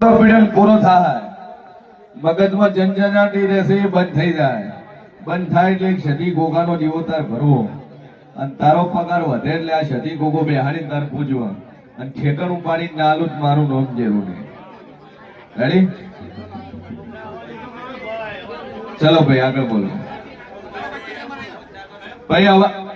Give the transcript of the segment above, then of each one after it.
પીડન પૂરો થાય. મગજમાં જનજનાટી રહેશે, એ બંધ થઈ જાય. બંધ થાય એટલે એક ગોગાનો જીવો તાર ભરવો. અને તારો પગાર વધે એટલે આ સતી ગોગો બેહાડી તાર પૂજવો. અને ખેતર ઉપાડી નાલું જ મારું નોમ જેવું નહીં. રેડી ચલો ભાઈ, આગળ બોલો. ભાઈ હવે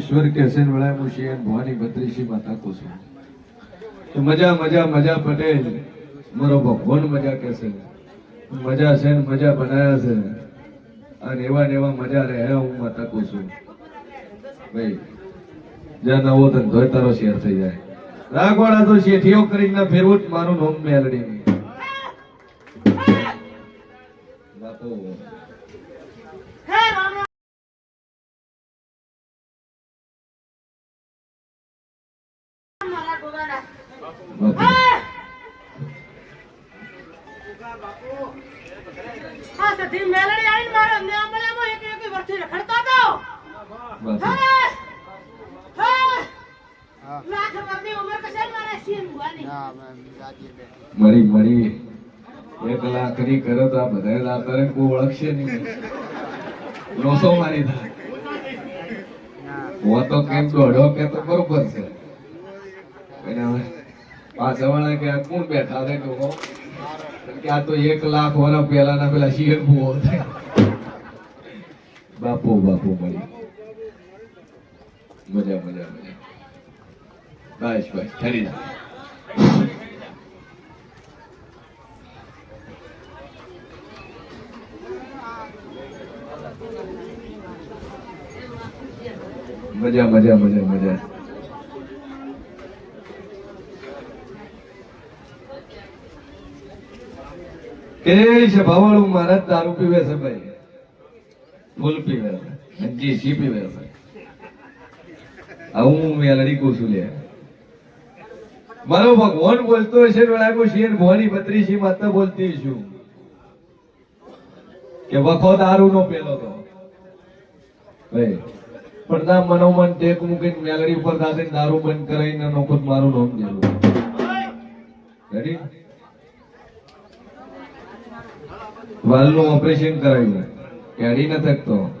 ઈશ્વર કેસન વળાય અને ભવાની ભદ્રીશી માતા કુસુમ તો મજા મજા મજા પટેલ, મારો ભગવાન મજા કેસે મજા છે ને મજા બનાયા છે. અને એવા ને એવા મજા રહે હું માતા કુસુમ ભાઈ, જ્યાં નવો ધંધો તારો શેર થઈ જાય. રાખવાળા તો શેઠીઓ કરીને ફેરવું મારું નોમ મેલડી બાપુ હા સધી મેલડી આવીને મારો ન્યામલામાં એક એક વર્ષથી રખડતો હતો હા હા લાખ વર્ષની ઉંમર કશે મારે. સીન ભવાની મળી મળી એક લાકડી કરો તો આ બધા લાકડે કોઈ ઓળખશે નહીં. લોસો મારી થાય હું તો કેમ દોઢો કે તો બરોબર છે. પાછા વાળા કે આ કોણ બેઠા છે લોકો? કે આ તો એક લાખ વર્ષ પહેલાના પેલા શિયર ભૂવો થાય બાપુ બાપુ મળી. મજા મજા મજા. બસ બસ, ઠરી જા. મજા મજા મજા મજા. કે છે ભાવાળું મહારાજ? દારૂ પીવે છે ભાઈ. ફૂલ પીવે અને દેશી પીવે છે? હું મેલડી કહું છું મારો ભગવાન બોલતો હશે વળાકો શેર ભવાની બત્રીસી માતા બોલતી છું. કે વખો દારૂ નો પેલો તો. ભાઈ પણ ના મનોમન ટેક મૂકીને મેલડી ઉપર દાદે દારૂ બંધ કરાવીને નોખો જ મારું નામ જેવું રેડી વાલનું ઓપરેશન કરાવ્યું. કેડી ન થકતો.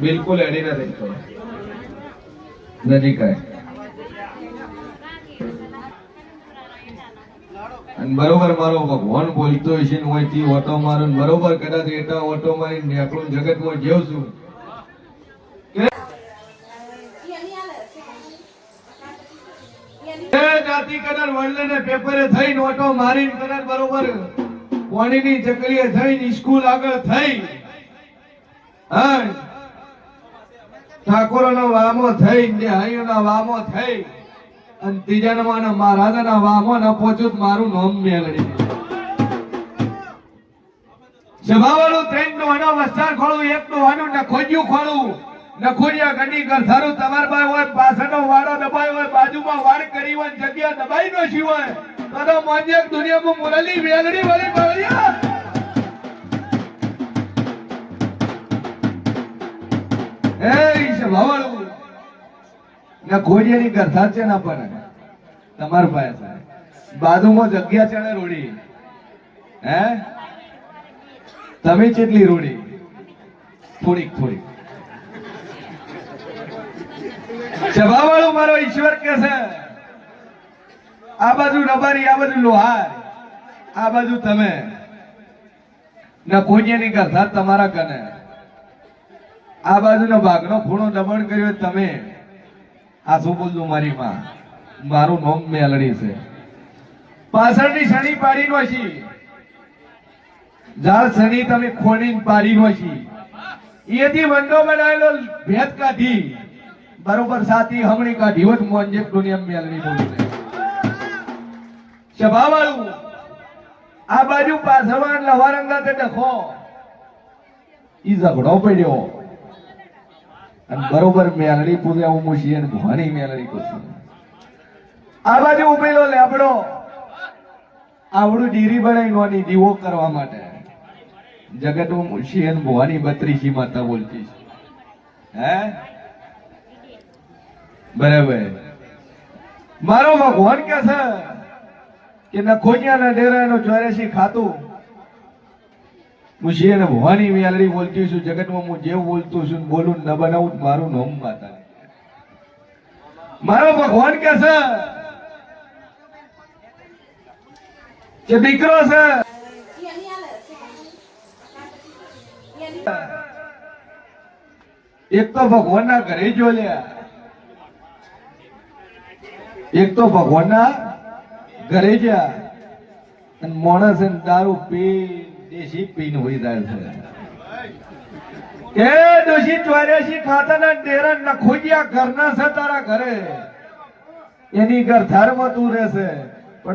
બિલકુલ એડી ન થકતો. નજીક આય. બરોબર મારો ભગવાન બોલતો હશે ને હોય તે ઓટો મારો બરોબર કદાચ એટા ઓટો મારી નેકળું જગતમાં જેવ છું. જાતિ કદાચ વર્લ્ડ પેપરે થઈ, નોટો મારી કદાચ બરોબર કોણીની ચકલીએ થઈ સ્કૂલ આગળ થઈ. હા. ઠાકોરનો વામો થઈ, ન્યાયનો વામો થઈ. અને ત્રીજા નંબરના મહારાજાના વામો ન પહોંચ્યું મારું નામ મેળવી. સભાવાળું ત્રણનું અનો વસ્તાર ખોળું, એક નું હણું ને ખોજ્યું ખોળું. નખોડિયા ગડી ગરથારું તમાર પાસે હોય, પાછળનો વાડો દબાય હોય, બાજુમાં વાડ કરી હોય જગ્યા દબાઈ નો છી હોય, તો તો મોજે દુનિયામાં મુરલી વેલડી વળી મળ્યા એ સભાવાળું ને ખોડિયાની ગરથા છે ના પણ તમાર પાસે બાજુમાં જગ્યા છે ને રોડી. હે? તમે કેટલી રોડી? થોડીક થોડીક. સભાવાળો મારો ઈશ્વર કે છે? આ બાજુ રબારી આ બાજુ લોહાર, આ બાજુ તમે. ના કોઈની કરતા તમારા કને. આ બાજુનો ભાગનો ખૂણો દમણ કર્યો તમે. આ શું બોલજો મારી માં? મારું નોમ મેલડી છે. પાછળની શણી પાડી નો છી જાળ શણી તમે ખોની પાડી નો છી એથી વંડો બનાવેલો ભેદ કાઢી. બરોબર સાથી, હમણી કાઢી. મોન જે દુનિયા મેલડી સભા વાળું આ બાજુ પાસવાન લવારંગા તે ડખો ઈ ઝઘડો પડ્યો. અને બરોબર મેલડી પૂજ્યા હું મુશી અને ભવાની મેલડી કુશું આ બાજુ ઉભેલો લેબડો. આવડું ડીરી બનાવી નોની દીવો કરવા માટે. જગત હું મુશી અને ભવાની બત્રીસી માતા બોલતી છે. હે? બરાબર. મારો ભગવાન કે છે કે નખોનિયાના ડેરાનો ચોર્યાસી ખાતું હું શિયાને ભવાની મેલડી બોલતી છું, જગતમાં હું જેવું બોલતું છું બોલું ન બનાવું મારું નોમ માતા મારો ભગવાન કે છે કે દીકરો છે. એક તો ભગવાનના ઘરે જો લ્યા એક તો ભગવાનના ઘરે ગયા અને માણસ દારૂ પી, દેશી પીને હોય જાય છે એની ઘર થારમાં તું રહેશે.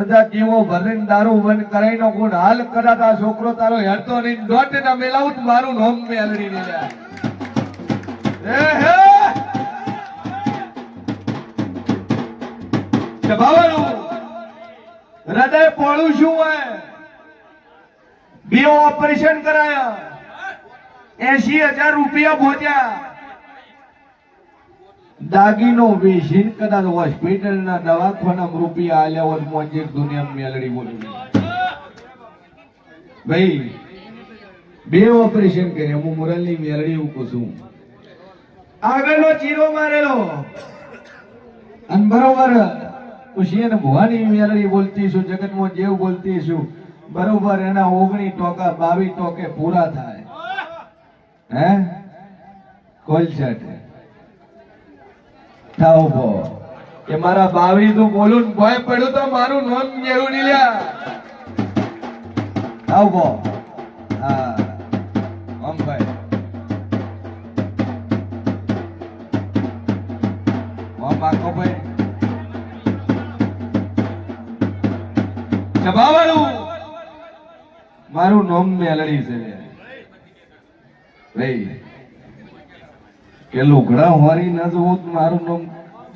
જા જીવો ભરીને દારૂ બંધ કરાઈ નો ગુણ હાલ કરાતા છોકરો તારો હેડતો નહીં. દોઢ ના મેલાવું મારું નોમ મેલડી લ્યા. હે! પોળું શું હોય? બે ઓપરેશન કરાયા. એસી હજાર રૂપિયા ભોજ્યા. દાગીનો વેચીને કદાચ હોસ્પિટલ ના દવાખાના રૂપિયા આલ્યા હોત મોજે દુનિયા મેલડી બોલી ભાઈ, બે ઓપરેશન કર્યા. હું મુરલની મેલડી ઉકું છું. આગળનો ચીરો મારેલો. અને બરોબર ખુશી અને ભવાની બોલતી છું જગતમાં જેવ બોલતી છું બરોબર, એના ઓગણી ટોકા, બાવી ટોકે પૂરા થાય. હે? કોલ છે થાવ ભો કે મારા બાવી તું બોલું ભય પડ્યું તો મારું નોન જેવું નહીં લ્યા. થાવ ભો હા. આમ ભાઈ. આમ આખો ભાઈ. સભાવાળું મારું નોમ મેલડી છે ભાઈ, કે લુગડા હોરી ન જોવું મારું નામ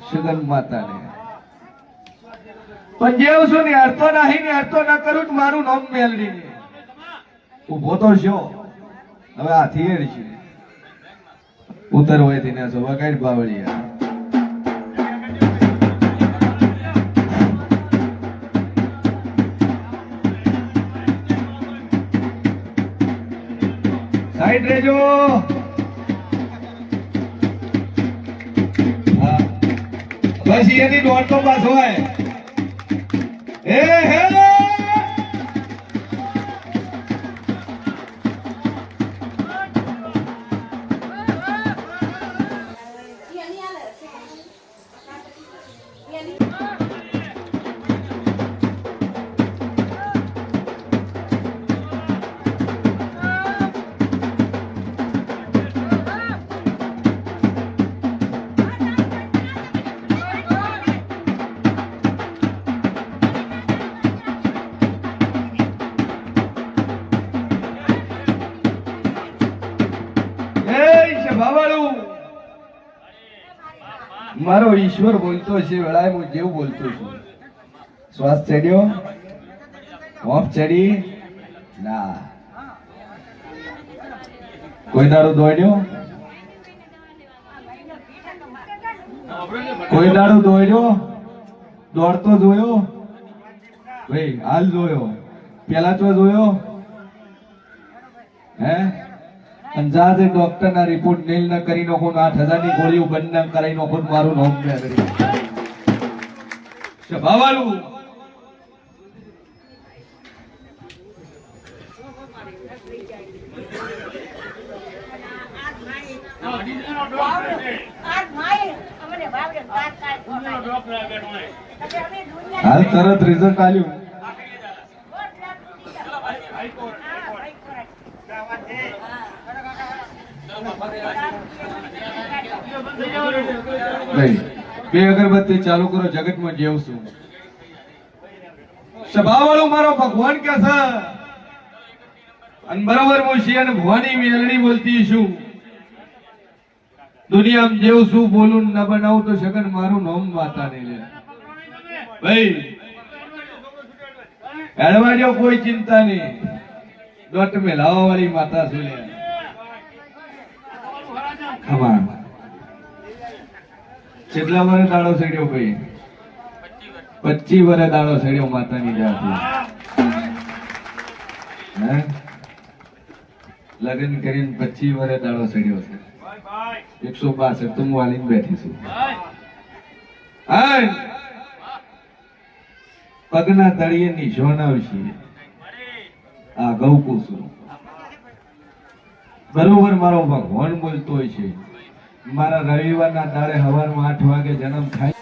સગન માતા ને પણ જેવું છું ને અર્થો નહીં ને અર્થો ન કરું મારું નામ મેલડી ને ઊભો તો છો. હવે હાથી એડ છે. ઉતર હોય ને સભા કઈ બાવળિયા. સાઈડ રેજો હા. બસ એની દોડ તો પાસ હોય એ હે! મારો ઈશ્વર બોલતો છે, વેળાએ હું જેવું બોલતો છું. શ્વાસ ચડ્યો? હોફ ચડી? ના. કોઈ દાડો દોડ્યો? કોઈ દાડો દોડ્યો? દોડતો જોયો? ભાઈ, હાલ જોયો. પેલા તો જોયો? હે? અને ડોક્ટર ના રિપોર્ટ નેલ ના કરી નાખો ને આઠ હજારની ગોળીઓ બંધ ના કરાવી નાખો ને મારું નામ મેળવી કરી દુનિયા હાલ તરત રિઝલ્ટ આવ્યું દોઢ લાખ રૂપિયા. હા, ભાઈ ખોરાક. નહીં બે અગરબત્તી ચાલુ કરો, જગતમાં જેવું છું સ્વભાવવાળું મારો ભગવાન કે છે. અને બરોબર હું અને ભવાની મેલડી બોલતી છું. દુનિયામાં જેવું શું બોલું ન બનાવું તો સગન મારું નોમ માતા નહીં લે. ભાઈ, હેડવા જાઓ કોઈ ચિંતા નહીં. દોટ મેલાવા વાળી માતા શું લે? ખમા કેટલા વર્ષ દાડો સડ્યો ભાઈ? પચી વર્ષ દાડો સડ્યો માતાની જાતી લગ્ન કરીને પચી વર્ષ દાડો સડ્યો છે. એકસો બાસઠ, તો હું વાલીને બેઠી છું. પગના તળિયે નિશાન આવશે. આ ગૌ કુસુમ બરોબર મારો ભગવાન બોલતો હોય છે. મારા રવિવારના દાડે સવારમાં આઠ વાગે જન્મ થાય.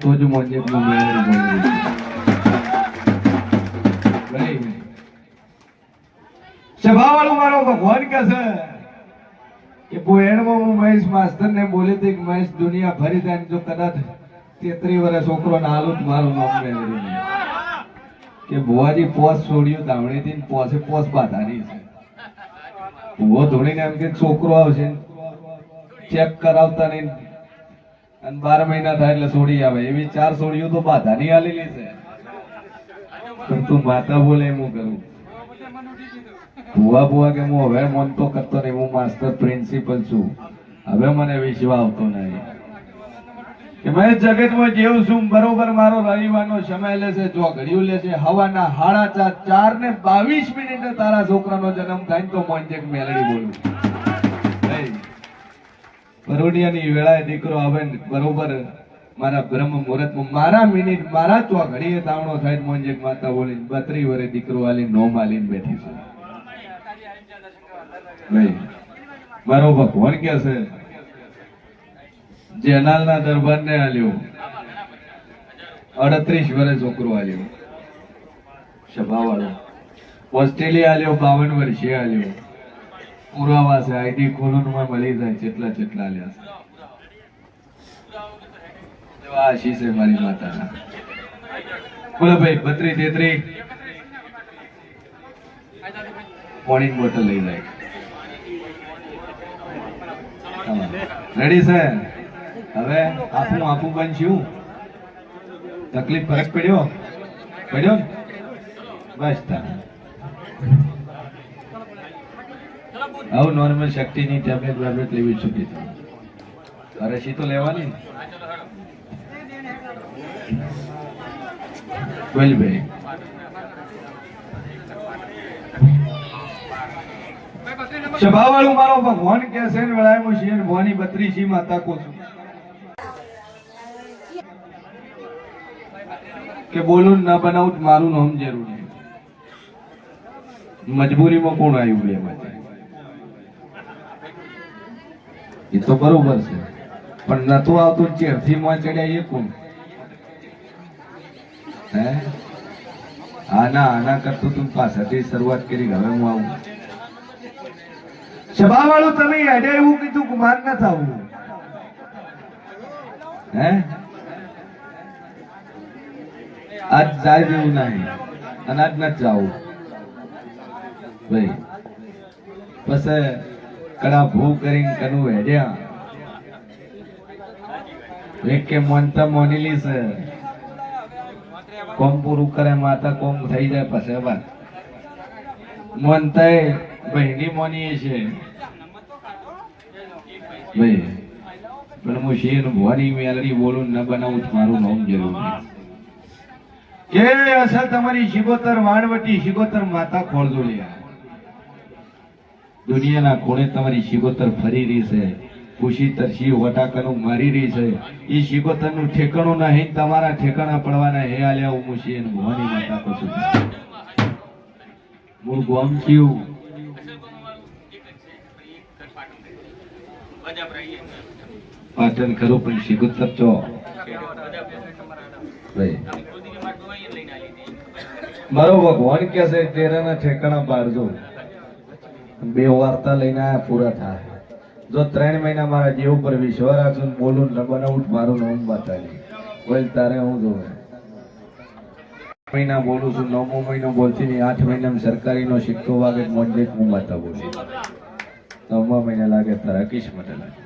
તો જ કે બોયણમાં હું મહેશ માસ્તર ને બોલી હતી કે મહેશ દુનિયા ભરી થાય જો કદાચ તેત્રી વર્ષ છોકરો ના હાલું મારું નામ. કે ભુવાજી પોસ છોડ્યું દાવણી પોસે પોસ બાંધાની છે. ભુવો ધોણીને એમ કે છોકરો આવશે, ચેક કરાવતા નહીં. અને બાર મહિના થાય એટલે છોડી આવે. એવી ચાર છોડીઓ તો બાધાની આલેલી છે. પણ તું માતા બોલે એમ હું કરું? ભુવા ભુવા કે હું હવે મન તો કરતો નહીં. હું માસ્ટર પ્રિન્સિપલ છું. હવે મને વિશ્વા આવતો નહીં. કે મેં જગતમાં જેવું છું બરોબર મારો રવિવારનો સમય લેશે જો ઘડિયું લેશે હવાના હાડા ચાર ચાર ને બાવીસ મિનિટે તારા છોકરાનો જન્મ થાય તો મોંજે મેલડી બોલું. બરોડિયાની વેળાએ દીકરો આવે ને, બરોબર, મારા બ્રહ્મ મુહૂર્તમાં મારા મિનિટ, મારા ચો ઘડીએ તાવણો થાય મોંજે માતા બોલી બત્રી વરે દીકરો આલી નો માલીને બેઠી છે. મારો ભગવાન કે છે જેનાલના દરબારને હાલ્યો અડત્રીસ વર્ષ છોકરો હાલ્યો સભાવાળો. ઓસ્ટ્રેલિયા હાલ્યો બાવન વર્ષે હાલ્યો પુરાવા છે આઈડી ખોલનમાં મળી જાય, જેટલા જેટલા હાલ્યા છે. મારી માતાના. બોલો ભાઈ બત્રી તેત્રી મોર્નિંગ બોટલ લઈ જાય. રેડી છે હવે આપું આપું છું તકલીફ ફરક પડ્યો? પડ્યો બસ આવું નોર્મલ શક્તિની ટેબ્લેટ વેબ્લેટ લેવી છૂટી અરે, શી તો લેવાની કોઈલભાઈ સભાવાળું મારો ભગવાન કે છે ને, વેળાએ હું શિયર ભવાની બત્રીસી માતા કો છું. કે બોલું ના બનાવું મારું નામ જરૂરી મજબૂરીમાં કોણ આવ્યું લે માટે એ તો બરોબર છે. પણ નતું આવતું ચેરથી માં ચડ્યા એ કોણ? હે? આના આના કરતું તું પાસેથી શરૂઆત કરી, હવે હું આવું. સભા વાળું તમે એડે એવું કીધું કુમાર ના થવું. હે? આજ જાય જેવું નહીં. અને આજ ન જાવું. ભાઈ, પછી કડા ભૂ કરીને કનું હેડ્યા. એક કે મોનતા મોનીલી છે. કોમ પૂરું કરે, માતા કોમ થઈ જાય પછી વાત મોનતા બહેની મોની છે. ભાઈ, પણ હું શેર ભવાની મેલડી બોલું ન બનાવું મારું નામ જરૂર કે અસલ તમારી શિગોતર વાણવટી, શિગોતર માતા ખોળજો લ્યા. દુનિયાના કોણે તમારી શિગોતર ફરી રહી છે. ખુશી તરશી વટાકાનું મારી રહી છે. એ શિગોતરનું ઠેકાણું નહીં, તમારા ઠેકાણા પડવાના હે આલ્યા હું મુશી અને ભવાની માતા કહું છું મૂળ ગોમ થયું. પાટણ ખરું, પણ શિગોતર ચો? ભાઈ મારો ભગવાન કે છે, તેરાના ઠેકાણા પાડજો બે વાર્તા લઈને આયા, પૂરા થાય. જો ત્રણ મહિના મારા જીવ પર વિશ્વાસ રાખશું બોલું ન બનાવું મારું નામ બતાવી બોલ, તારે હું જોવે? મહિના બોલું છું, નવમો મહિનો બોલતી નહીં આઠ મહિનામાં સરકારીનો સિક્કો વાગે મોડેટ હું માતા બોલું નવમા મહિના લાગે, તારા કિસ્મત લાગે.